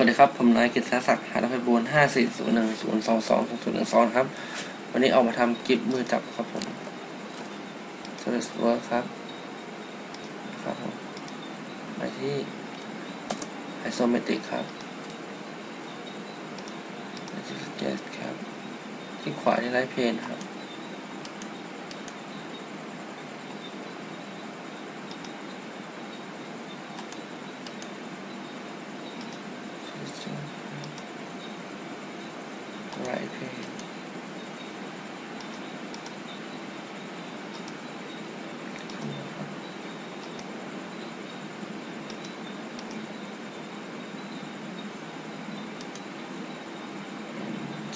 สวัสดีครับ ผมนายกิตติศักดิ์หาดไพบูลห้าสี่ศูนย์หนึ่งศูนย์สองสองศูนย์หนึ่งสองครับ วันนี้ออกมาทำกิบมือจับครับผมสวัสดีเวิร์ครับ ครับผมไปที่ไอโซเมติกครับไปที่สเกตครับ ที่ขวาที่ไลท์เพนครับ right pane.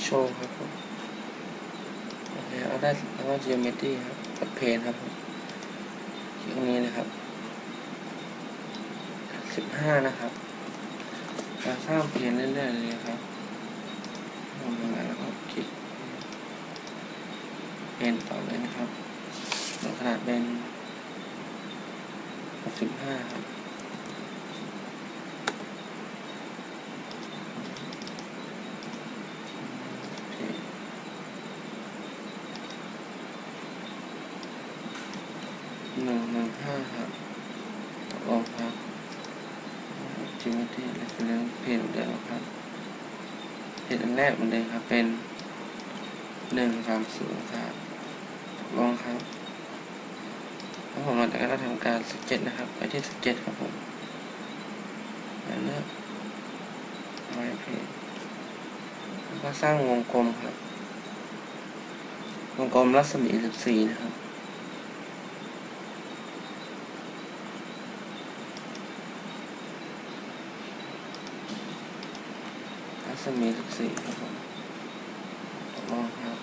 show ครับผมโอเคเอาได้แล้วก็ geometry ครับกับเพนครับผมตรงนี้นะครับสิบห้านะครับ การสร้างเพนเรื่อยๆเลยครับลงมาแล้วก็คลิกเป็นต่อเลยนะครับขนาดเป็น65ครับโอเคหนึ่งหนึ่งห้าครับตกลงครับ จิมที่เรฟเฟรนเพจเดิมครับเพจอันแรกเหมือนเดิมครับ เป็นหนึ่งสามศูนย์ครับตกลงครับแล้วผมหลังจากนั้นก็ทำการสเก็ตนะครับ ไปที่สเก็ตครับผมแล้วเลือกไว้เพจแล้วก็สร้างวงกลมครับ วงกลมรัศมีสิบสี่นะครับ รัศมีสิบสี่ครับผมตกลงครับ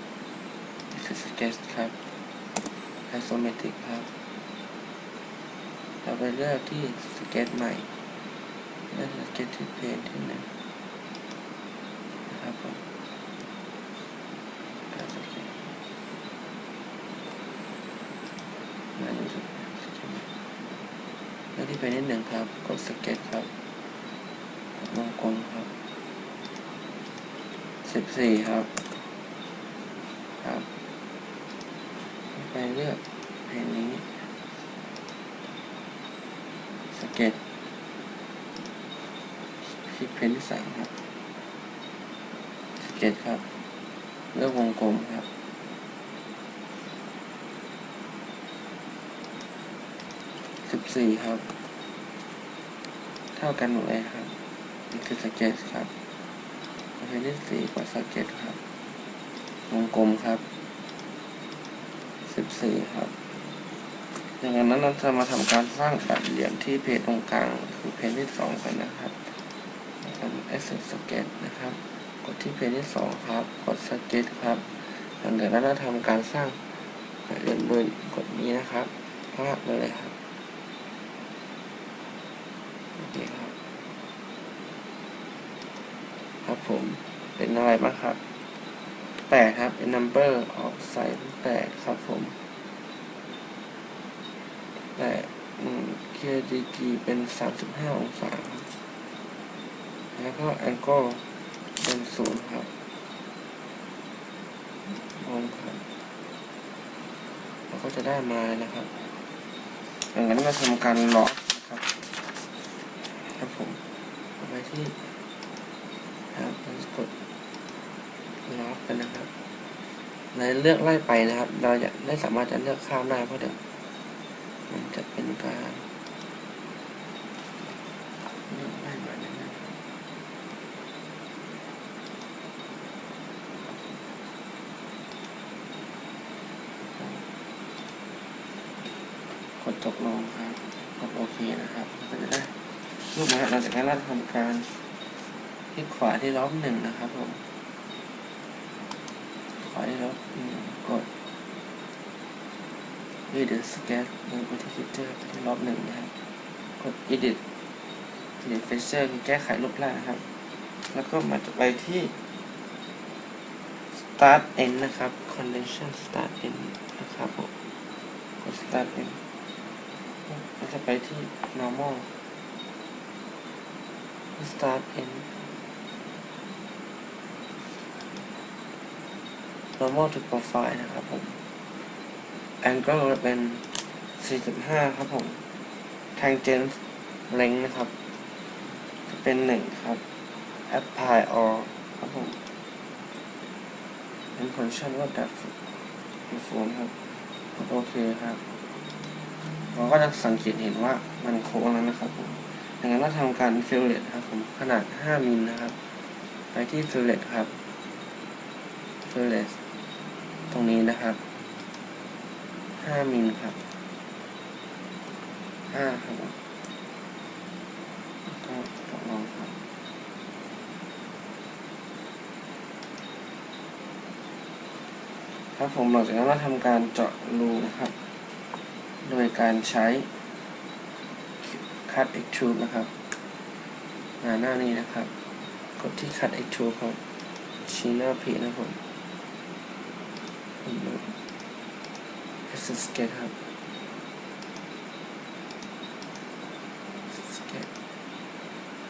นี่คือสเก็ตครับไอโซเมตริกครับเราไปเลือกที่สเก็ตใหม่เลือกสเก็ตที่เพนที่หนึ่งนะครับผมการสเก็ตมาดูสเก็ตเลือกที่เพนที่หนึ่งครับกดสเก็ตครับวงกลมครับ สิบสี่ครับ ครับ ไปเลือกเพลงนี้ สเก็ตคลิกเพลงที่สามครับ สเก็ตครับ เลือกวงกลมครับสิบสี่ครับ เท่ากันหมดเลยครับ นี่คือสเก็ตครับ เพลงที่สี่กดสเก็ตครับ วงกลมครับสิบสี่ครับอย่างนั้นเราจะมาทำการสร้างแปดเหลี่ยมที่เพจตรงกลางคือเพจที่สองกันนะครับทำเอสสเก็ตนะครับ กดที่เพจที่สองครับ กดสเก็ตครับหลังจากนั้นเราทำการสร้างแปดเหลี่ยมบนกดนี้นะครับภาพไปเลยครับโอเคครับ ครับ ผมเป็นอะไรบ้างครับแปดครับเป็น number of ใส่แปดครับผมแปดอืม KDG เป็นสามสิบห้าองศาแล้วก็ angle เป็นศูนย์ครับลงครับแล้วก็จะได้มานะครับดังนั้นเราทำการล็อกนะครับ ครับผมไปที่ ครับเราจะกดล็ อกกันนะครับ ในเลือกไล่ไปนะครับ เราจะไม่สามารถจะเลือกข้ามได้เพราะเดี๋ยวมันจะเป็นการเลือกไล่มานะครับกดตกลงครับกดโอเคนะครับก็จะได้รูปนะครับหลังจากนั้ทำการที่ขวาที่ล็อกหนึ่งนะครับผม ขวาที่ล็อกหนึ่งกด edit sketch ลงไปที่ฟีเจอร์ไปที่ล็อกหนึ่งนะครับกด edit edit feature คือแก้ไขรูปร่างนะครับ แล้วก็มาจะไปที่ start end นะครับ condition start end นะครับผมกด start end แล้วจะไปที่ normal start end normal to profile นะครับผม angle เป็น 45 ครับผม tangent length นะครับ จะเป็น 1 ครับ apply all ครับผมเป็น condition ว่า that phone ครับโอเคครับเราก็จะสังเกตเห็นว่ามันโค้งแล้วนะครับผมดังนั้นเราทำการฟิลเลตครับผมขนาด 5มิลนะครับ ไปที่ฟิลเลตครับฟิลเลต ตรงนี้นะครับ5มิลครับ5ครับก็ตกลงครับครับผมหลังจากนั้นเราทำการเจาะรูนะครับ โดยการใช้ cut extrude นะครับหน้าหน้านี้นะครับ กดที่ cut extrude ครับ ชี้หน้าเพจนะครับ ผมดู Access sketch ครับ sketch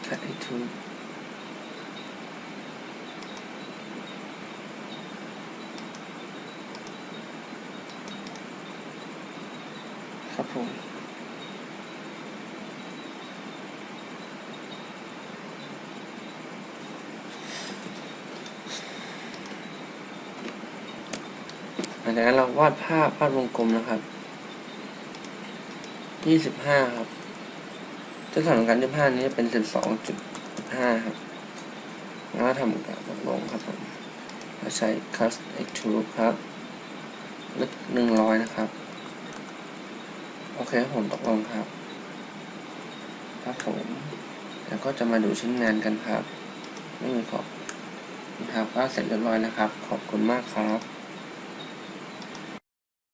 cut extrude ครับผม ห ลังจากนั้นเราวาดภาพวาดวงกลมนะครับยี่สิบห้าครับเส้นผ่านของการยี่ห้านี้จะเป็นสิบสองจุดห้าครับ แล้วทำการตกลงครับผมเราใช้ cast extrude ครับลึกหนึ่งร้อยนะครับ โอเคผมตกลงครับ ครับผม แล้วก็จะมาดูชิ้นงานกันครับ ไม่มีขอบครับก็เสร็จเรียบร้อยนะครับ ขอบคุณมากครับ